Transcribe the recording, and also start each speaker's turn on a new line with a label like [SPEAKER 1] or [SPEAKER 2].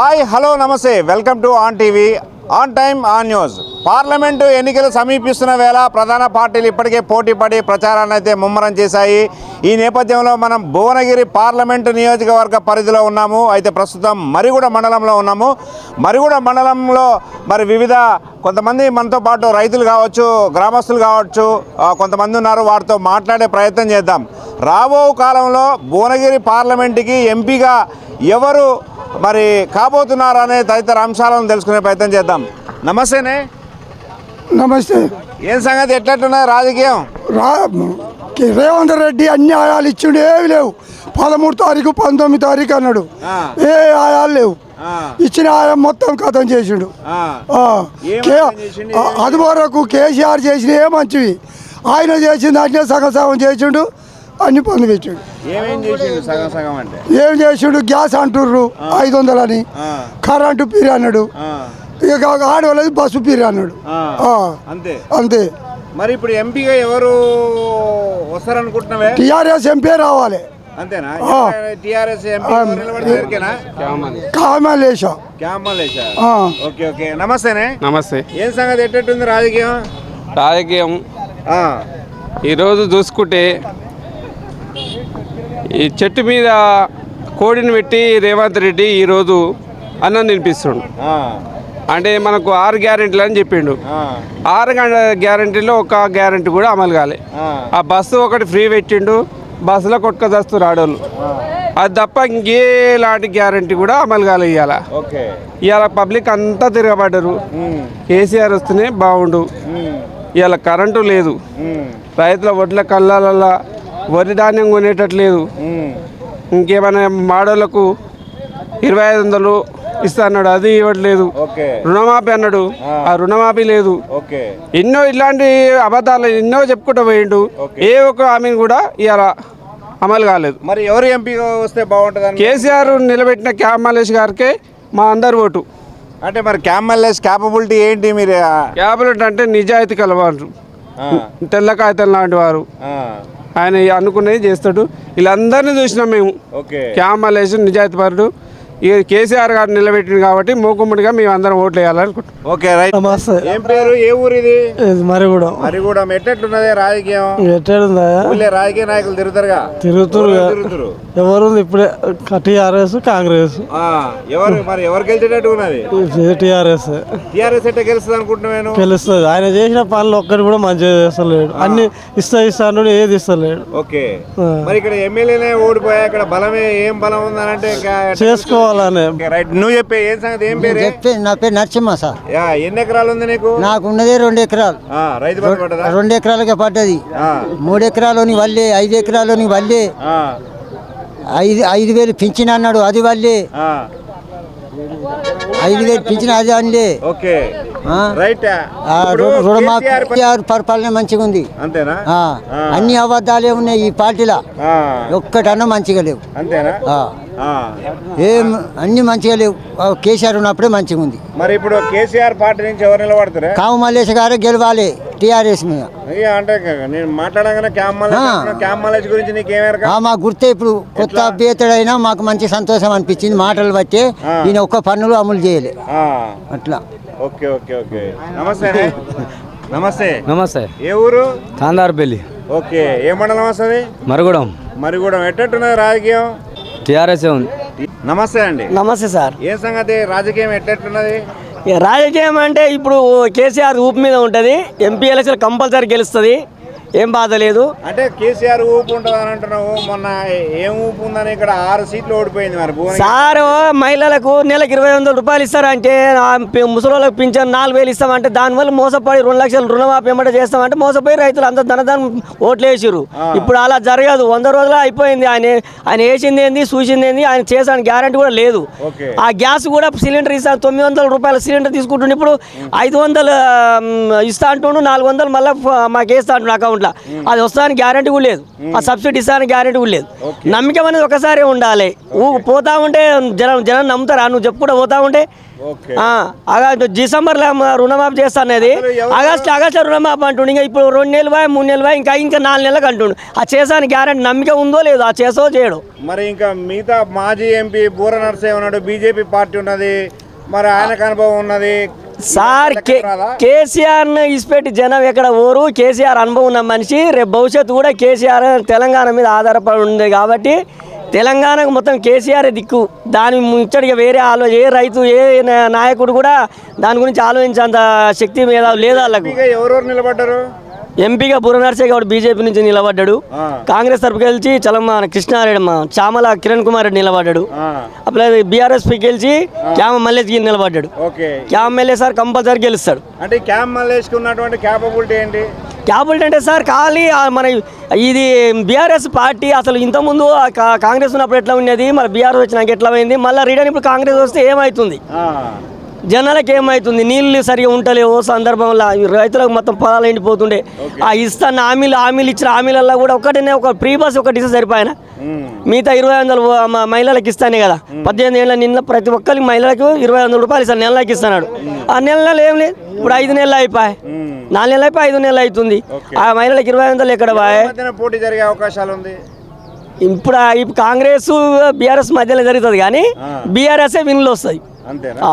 [SPEAKER 1] Hi hello నమస్తే. Welcome to on TV. On time on news. Parliament ఎన్నికలు సమీపిస్తున్న వేళ ప్రధాన పార్టీలు ఇప్పటికే పోటీ పడి ప్రచారాన్ని అయితే ముమ్మరం చేశాయి. ఈ నేపథ్యంలో మనం భువనగిరి పార్లమెంటు నియోజకవర్గ పరిధిలో ఉన్నాము. అయితే ప్రస్తుతం మరిగూడ మండలంలో ఉన్నాము. మరిగూడ మండలంలో మరి వివిధ కొంతమంది మనతో పాటు రైతులు కావచ్చు గ్రామస్తులు కావచ్చు కొంతమంది ఉన్నారు. వారితో మాట్లాడే ప్రయత్నం చేద్దాం. రాబో కాలంలో భువనగిరి పార్లమెంటుకి ఎంపీగా ఎవరు మరి కాబోతున్నారు అనే తదితర అంశాలను తెలుసుకునే ప్రయత్నం చేద్దాం. నమస్తేనే.
[SPEAKER 2] నమస్తే.
[SPEAKER 1] ఏం సంగతి? ఎట్లట్టున్నది రాజకీయం?
[SPEAKER 2] రా రేవంత్ రెడ్డి అన్ని ఆయాలు ఇచ్చిండు ఏవి లేవు. పదమూడు తారీఖు పంతొమ్మిది తారీఖు అన్నాడు. ఏ ఆయాలు లేవు. ఇచ్చిన ఆయా మొత్తం కథం చేసిండు. అది వరకు కేసీఆర్ చేసిన ఏ మంచివి? ఆయన చేసింది అట్నే సగం సగం చేసిండు. అన్ని పనులు పెట్టిండు.
[SPEAKER 1] ఏమేం చేసిండు సగం సగం అంటే?
[SPEAKER 2] ఏం చేసిండు? గ్యాస్ అంటుర్రు ఐదు వందలని
[SPEAKER 1] ఆ,
[SPEAKER 2] కరెంటు పీరి అన్నాడు.
[SPEAKER 1] ఆ,
[SPEAKER 2] ఇక ఆడవాళ్ళది బస్సు పీరి అన్నాడు.
[SPEAKER 1] అంతే.
[SPEAKER 2] అంతే.
[SPEAKER 1] మరి ఇప్పుడు ఎంపీగా ఎవరు వస్తారనుకుంటున్నావే?
[SPEAKER 2] టీఆర్ఎస్ ఎంపీ రావాలి.
[SPEAKER 1] నమస్తేనే.
[SPEAKER 3] నమస్తే.
[SPEAKER 1] ఏం సంగతి? ఎట్టెట్టుంది రాజకీయం?
[SPEAKER 3] రాజకీయం.
[SPEAKER 1] ఆ,
[SPEAKER 3] ఈరోజు చూసుకుంటే ఈ చెట్టు మీద కోడిని పెట్టి రేవంత్ రెడ్డి ఈరోజు అన్నం తినిపిస్తుండు. అంటే మనకు ఆరు గ్యారెంటీలు అని చెప్పిండు. ఆరు గ్యారెంటీలో ఒక గ్యారెంటీ కూడా అమలు కాలే.
[SPEAKER 1] ఆ,
[SPEAKER 3] బస్సు ఒకటి ఫ్రీ పెట్టిండు. బస్సులో కొట్టుకొస్తారు ఆడోళ్ళు. అది తప్ప ఇంకేలాంటి గ్యారెంటీ కూడా అమలు కాలే ఇవాళ ఇవాళ పబ్లిక్ అంతా తిరగబడ్డరు. కేసీఆర్ వస్తేనే బాగుండు. ఇవాళ కరెంటు లేదు. రైతుల వడ్ల కళ్ళాలల్లా వరి ధాన్యం కొనేటట్లేదు. ఇంకేమైనా మాడోళ్ళకు ఇరవై ఐదు వందలు ఇస్తా అన్నాడు అది ఇవ్వట్లేదు. రుణమాఫీ అన్నాడు ఆ. రుణమాఫీ లేదు. ఎన్నో ఇలాంటి అబద్ధాలు ఎన్నో చెప్పుకుంటూ పోయిండు. ఏ ఒక్క హామీని కూడా ఇవాళ అమలు కాలేదు.
[SPEAKER 1] మరి ఎవరు ఎంపీగా వస్తే బాగుంటుంది
[SPEAKER 3] కేసీఆర్ నిలబెట్టిన క్యాబ్ మలేష్ గారికి మా అందరి ఓటు.
[SPEAKER 1] అంటే మరి క్యామల్లెస్ క్యాపబిలిటీ ఏంటి మీరు? ఆ,
[SPEAKER 3] క్యాబినెట్ అంటే నిజాయితీ కలవారు తెల్ల కాగితం లాంటి వారు ఆయన అనుకునేది చేస్తాడు. వీళ్ళందరినీ చూసినాం మేము.
[SPEAKER 1] ఓకే.
[SPEAKER 3] క్యామ్ మలేషన్ నిజాయితీ పరుడు. ఇక కేసీఆర్ గారు నిలబెట్టింది కాబట్టి మూకుమ్మడిగా మేము అందరం ఓట్లు వేయాలనుకుంటున్నాం
[SPEAKER 1] ఓకే రైట్.
[SPEAKER 4] నమస్తే.
[SPEAKER 1] ఏం పేరు? ఏ ఊరు ఇది?
[SPEAKER 4] ఇది మరి కూడా
[SPEAKER 1] మరి కూడా ఎట్టెట్లున్నది రాజకీయం?
[SPEAKER 4] ఎట్టాడుందా?
[SPEAKER 1] ఊళ్ళే రాజకీయ నాయకులు తిరుగుతారుగా?
[SPEAKER 4] తిరుగుతురు
[SPEAKER 1] ఎవరు తిరుగుతురు?
[SPEAKER 4] ఎవరు ఇప్పుడే టీఆర్ఎస్ కాంగ్రెస్.
[SPEAKER 1] ఆ, ఎవరు మరి ఎవరు గెలిచేటట్టు ఉన్నది?
[SPEAKER 4] టీఆర్ఎస్.
[SPEAKER 1] టీఆర్ఎస్ ఎట్ట గెలుస్తుంది అనుకుంటున్నాను
[SPEAKER 4] గెలుస్తుంది. ఆయన చేసిన పనులు ఒక్కటి కూడా మంచిగా చేస్తలేడు. అన్ని ఇస్తా ఇస్తా అన్నాడు ఏది ఇస్తలేడు.
[SPEAKER 1] ఓకే.
[SPEAKER 4] ఆ.
[SPEAKER 1] మరి ఇక్కడ ఎమ్మెల్యేనే ఓడిపోయా? ఇక్కడ బలమే ఏం బలం ఉందని అంటే రైట్ నువ్వు చెప్పే ఏం సంగతి ఏం పేరు?
[SPEAKER 5] చెప్పి నా పేరు నరసింహ సార్.
[SPEAKER 1] యా, ఎన్ని ఎకరాలు ఉంది నీకు?
[SPEAKER 5] నాకు ఉన్నదే రెండు ఎకరాలు.
[SPEAKER 1] ఆ, రైతు బంధు పడ్డదా?
[SPEAKER 5] రెండు ఎకరాలకే పడ్డది.
[SPEAKER 1] ఆ,
[SPEAKER 5] మూడు ఎకరాలోని వల్లే ఐదు ఎకరాలోని వల్లే.
[SPEAKER 1] ఆ,
[SPEAKER 5] ఐదు ఐదు వేలు పింఛన్ అన్నాడు అది వల్లే.
[SPEAKER 1] ఆ,
[SPEAKER 5] ఐదు వేలు పింఛన్ అది వల్లే.
[SPEAKER 1] ఓకే. కేసీఆర్
[SPEAKER 5] పరిపాలన మంచిగా ఉంది.
[SPEAKER 1] అంతేనా.
[SPEAKER 5] అన్ని అబద్ధాలే ఉన్నాయి ఈ పార్టీలో. ఒక్కటన్నా మంచిగా లేవు.
[SPEAKER 1] అంతేనా.
[SPEAKER 5] ఏం అన్ని మంచిగా లేవు. కేసీఆర్ ఉన్నప్పుడే మంచిగా ఉంది.
[SPEAKER 1] మరి ఇప్పుడు కేసీఆర్ పార్టీ నుంచి ఎవరు నిలబడతారా?
[SPEAKER 5] కాము మల్లేష్ గారే గెలవాలి టీఆర్ఎస్ మీద.
[SPEAKER 1] అంటే నేను మాట్లాడగానే గురించి
[SPEAKER 5] మా గుర్తే ఇప్పుడు కొత్త అభ్యర్థుడైనా మాకు మంచి సంతోషం అనిపించింది మాటలు బట్టి. ఈయన ఒక్క పన్నులు అమలు చేయలే. అట్లా.
[SPEAKER 1] Okay okay okay. నమస్తే నమస్తే.
[SPEAKER 6] నమస్తే.
[SPEAKER 1] ఏ ఊరు?
[SPEAKER 6] కాందార్పల్లి
[SPEAKER 1] ఓకే. ఏ మండలం వస్తుంది?
[SPEAKER 6] మరగూడెం.
[SPEAKER 1] మరి కూడా ఎట్టట్టున్నది రాజకీయం?
[SPEAKER 6] టీఆర్ఎస్ ఉంది.
[SPEAKER 1] నమస్తే అండి.
[SPEAKER 7] నమస్తే సార్.
[SPEAKER 1] ఏ సంగతి? రాజకీయం ఎట్టట్టున్నది?
[SPEAKER 7] రాజకీయం అంటే ఇప్పుడు కేసీఆర్ ఊపు మీద ఉంటుంది. ఎంపీ ఎలక్షన్ కంపల్సరీ గెలుస్తుంది. ఏం బాధ లేదు.
[SPEAKER 1] అంటే కేసీఆర్ ఊపు ఉంటుంది అని అంటున్నావు. మొన్న ఏం ఊపు ఉందని ఇక్కడ ఆరు సీట్లు ఓడిపోయింది మరి
[SPEAKER 7] సారు మహిళలకు నెలకు ఇరవై వందల రూపాయలు ఇస్తారంటే ముసలోళ్ళకి పింఛన్ నాలుగు వేలు ఇస్తామంటే దానివల్ల మోసపోయి రెండు లక్షలు రుణమాఫీ ఎమ్మట చేస్తామంటే మోసపోయి రైతులు అంత ధనధనం ఓట్లు వేసిర్రు. ఇప్పుడు అలా జరగదు. వంద రోజులు అయిపోయింది. ఆయన ఆయన వేసింది ఏంది చూసింది ఏంది ఆయన చేసాను గ్యారంటీ కూడా లేదు. ఆ గ్యాస్ కూడా సిలిండర్ ఇస్తా తొమ్మిది వందల రూపాయల సిలిండర్ తీసుకుంటుండే. ఇప్పుడు ఐదు వందలు ఇస్తా అంటుండు నాలుగు వందలు మళ్ళీ మాకు వేస్తా అంటుండు అకౌంట్లో. అకౌంట్లో. అది వస్తానికి గ్యారంటీ కూడా లేదు. ఆ సబ్సిడీ ఇస్తానికి గ్యారంటీ కూడా లేదు. నమ్మకం అనేది ఒకసారి ఉండాలి. పోతా ఉంటే జనం జనం నమ్ముతారా? నువ్వు చెప్పుకుంటూ పోతా ఉంటే? డిసెంబర్లో రుణమాఫీ చేస్తా అనేది ఆగస్ట్ ఆగస్ట్లో రుణమాఫీ అంటుండు. ఇంకా ఇప్పుడు రెండు నెలలు పోయి మూడు నెలలు పోయి ఇంకా ఇంకా నాలుగు నెలలకు అంటుండు. ఆ చేసానికి గ్యారంటీ నమ్మకం ఉందో లేదో ఆ చేసో చేయడు.
[SPEAKER 1] మరి ఇంకా మిగతా మాజీ ఎంపీ బూర నర్సే ఉన్నాడు బీజేపీ పార్టీ ఉన్నది. మరి ఆయనకు అనుభవం ఉన్నది.
[SPEAKER 7] సార్ కే
[SPEAKER 1] రాదా?
[SPEAKER 7] కేసీఆర్ను ఇసిపెట్టి జనం ఎక్కడ ఓరు కేసీఆర్ అనుభవం ఉన్న మనిషి. రేపు భవిష్యత్తు కూడా కేసీఆర్ తెలంగాణ మీద ఆధారపడి ఉంది కాబట్టి తెలంగాణకు మొత్తం కేసీఆర్ దిక్కు. దాని ముచ్చడిగా వేరే ఆలో ఏ రైతు ఏ నాయకుడు కూడా దాని గురించి ఆలోచించేంత శక్తి మీద లేదు వాళ్ళకు
[SPEAKER 1] ఎవరెవరు నిలబడ్డారు?
[SPEAKER 7] ఎంపీగా బురనర్సే గౌడ్ బీజేపీ నుంచి నిలబడ్డాడు. కాంగ్రెస్ తరపు గెలిచి చలమ కృష్ణారెడ్డి మా చామల కిరణ్ కుమార్ రెడ్డి నిలబడ్డాడు. అప్పుడు బీఆర్ఎస్ పీ గెలిచి క్యామ మల్లేష్ గిరి నిలబడ్డాడు. క్యామ ఎమ్మెల్యే సార్ కంపల్సరీ గెలుస్తాడు.
[SPEAKER 1] అంటే ఈ క్యాంప్ మల్లేష్కి ఉన్నటువంటి క్యాపబిలిటీ ఏంటి?
[SPEAKER 7] క్యాబినెట్ అంటే సార్ ఖాళీ మన ఇది బీఆర్ఎస్ పార్టీ అసలు ఇంతకుముందు కాంగ్రెస్ ఉన్నప్పుడు ఎట్లా ఉండేది? మరి బీఆర్ఎస్ వచ్చినాక ఎట్లా అయింది మళ్ళీ రిటర్న్ ఇప్పుడు కాంగ్రెస్ వస్తే ఏమవుతుంది జనాలకు ఏమవుతుంది నీళ్ళు సరిగా ఉంటలేవు. సందర్భంలో రైతులకు మొత్తం పొలాలు ఎండిపోతుండే. ఆ ఇస్తాన్న హామీలు హామీలు ఇచ్చిన హామీలలో కూడా ఒకటినే ఒక ప్రీ బస్ ఒకటి ఇస్తే సరిపోయినా? మిగతా ఇరవై వందలు మహిళలకు ఇస్తానే కదా. పద్దెనిమిది ఏళ్ళ నిన్న ప్రతి ఒక్కరికి మహిళలకు ఇరవై వందల రూపాయలు ఇస్తాను. నెలలకు ఇస్తున్నాడు. ఆ నెల నెలలు ఏం లేదు. ఇప్పుడు ఐదు నెలలు అయిపోయాయి. నాలుగు నెలలు అయిపోయి ఐదు నెలలు అవుతుంది. ఆ మహిళలకు ఇరవై వందలు ఎక్కడ
[SPEAKER 1] పోటీ జరిగే అవకాశాలు ఉంది.
[SPEAKER 7] ఇప్పుడు కాంగ్రెస్ బీఆర్ఎస్ మధ్యలో జరుగుతుంది కానీ బీఆర్ఎస్ఏ విన్లు వస్తాయి.
[SPEAKER 1] అంతేనా?